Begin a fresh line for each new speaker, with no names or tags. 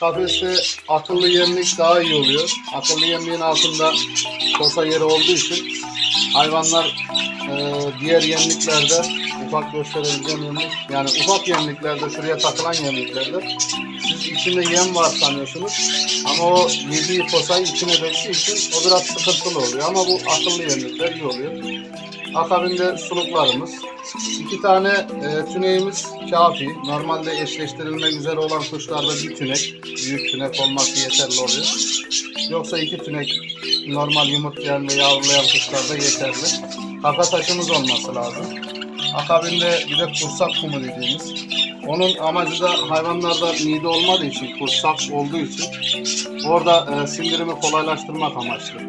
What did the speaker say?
kafeste akıllı yemlik daha iyi oluyor. Akıllı yemliğin altında posa yeri olduğu için hayvanlar e, diğer yemliklerde ufak gösterebileceğim yemlik yani ufak yemliklerde şuraya takılan yemliklerde siz içinde yem var sanıyorsunuz ama o yediği posayı içine döktüğü için o biraz sıkıntılı oluyor ama bu akıllı yemlikler iyi oluyor. Akabinde suluklarımız. İki tane e, tüneğimiz kafi. Normalde eşleştirilmek üzere olan kuşlarda bir tünek, büyük tünek olması yeterli oluyor. Yoksa iki tünek normal yumurtlayan ve yavrulayan kuşlarda yeterli. Kafa taşımız olması lazım. Akabinde bir de kursak kumu dediğimiz. Onun amacı da hayvanlarda mide olmadığı için, kursak olduğu için orada e, sindirimi kolaylaştırmak amaçlı.